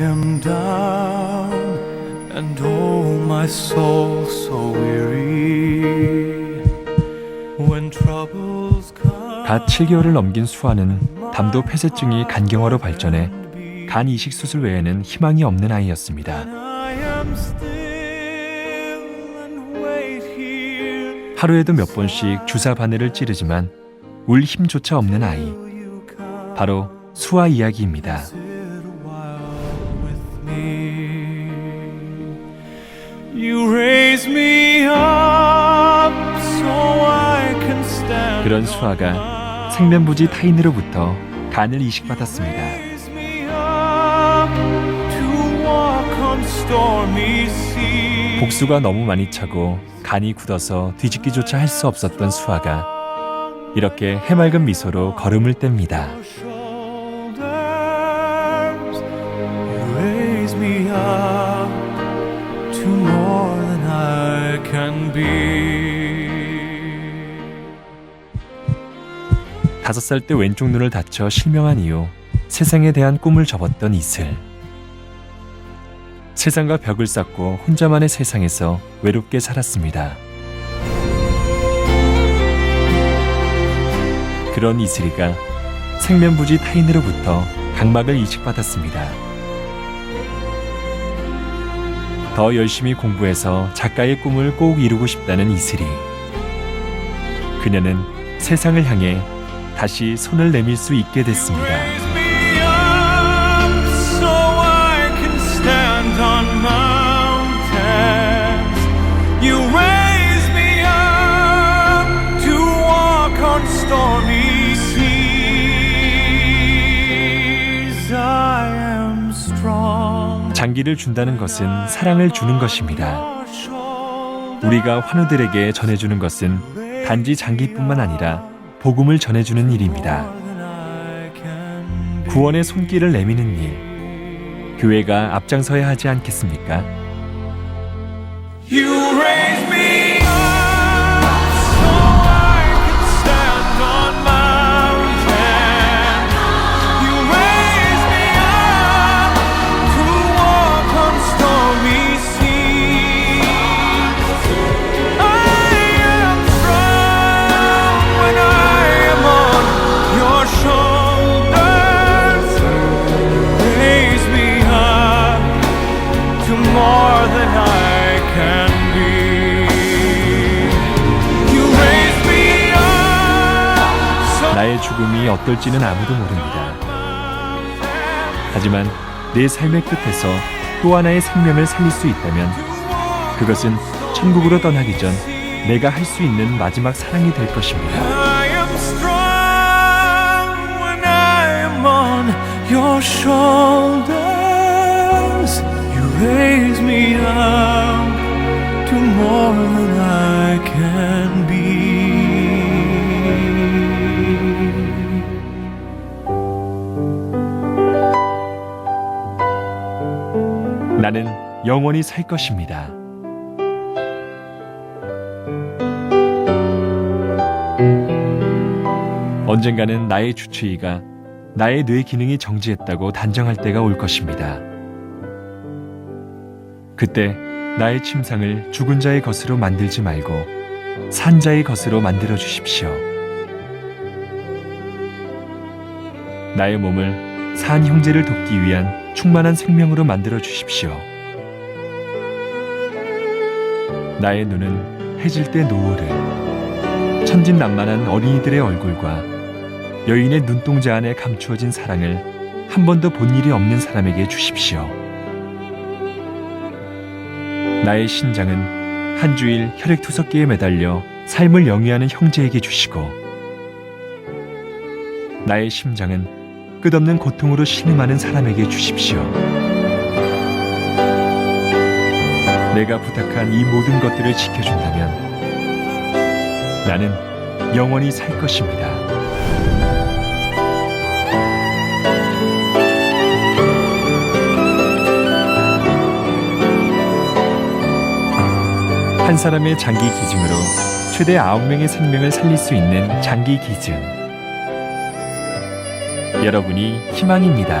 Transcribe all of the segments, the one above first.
am down, and oh, my soul so weary. When troubles come, 갓 7개월을 넘긴 수아는 담도 폐쇄증이 간경화로 발전해 간 이식 수술 외에는 희망이 없는 아이였습니다. I am still and wait here. 하루에도 몇 번씩 주사 바늘을 찌르지만 울 힘조차 없는 아이. You come 바로 수아 이야기입니다. 그런 수아가 생면부지 타인으로부터 간을 이식받았습니다. Raise me up to walk on stormy seas. 복수가 너무 많이 차고 간이 굳어서 뒤집기조차 할 수 없었던 수아가 이렇게 해맑은 미소로 걸음을 뗍니다. shoulders. You raise me up to more can be. 다섯 살 때 왼쪽 눈을 다쳐 실명한 이후 세상에 대한 꿈을 접었던 이슬. 세상과 벽을 쌓고 혼자만의 세상에서 외롭게 살았습니다. 그런 이슬이가 생면부지 타인으로부터 각막을 이식받았습니다. 더 열심히 공부해서 작가의 꿈을 꼭 이루고 싶다는 이슬이. 그녀는 세상을 향해 다시 손을 내밀 수 있게 됐습니다. 장기를 준다는 것은 사랑을 주는 것입니다. 우리가 환우들에게 전해주는 것은 단지 장기뿐만 아니라 복음을 전해주는 일입니다. 구원의 손길을 내미는 일, 교회가 앞장서야 하지 않겠습니까? 나의 죽음이 어떨지는 아무도 모릅니다. 하지만 내 삶의 끝에서 또 하나의 생명을 살릴 수 있다면 그것은 천국으로 떠나기 전 내가 할 수 있는 마지막 사랑이 될 것입니다. Your. Me up to more than I can be. 나는 영원히 살 것입니다. 언젠가는 나의 주치의가 나의 뇌 기능이 정지했다고 단정할 때가 올 것입니다. 그때 나의 침상을 죽은 자의 것으로 만들지 말고 산 자의 것으로 만들어 주십시오. 나의 몸을 산 형제를 돕기 위한 충만한 생명으로 만들어 주십시오. 나의 눈은 해질 때 노을을 천진난만한 어린이들의 얼굴과 여인의 눈동자 안에 감추어진 사랑을 한 번도 본 일이 없는 사람에게 주십시오. 나의 신장은 한 주일 혈액투석기에 매달려 삶을 영위하는 형제에게 주시고 나의 심장은 끝없는 고통으로 신음하는 사람에게 주십시오. 내가 부탁한 이 모든 것들을 지켜준다면 나는 영원히 살 것입니다. 한 사람의 장기 기증으로 최대 9명의 생명을 살릴 수 있는 장기 기증. 여러분이 희망입니다.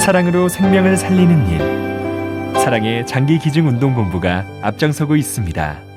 사랑으로 생명을 살리는 일. 사랑의 장기 기증 운동 본부가 앞장서고 있습니다.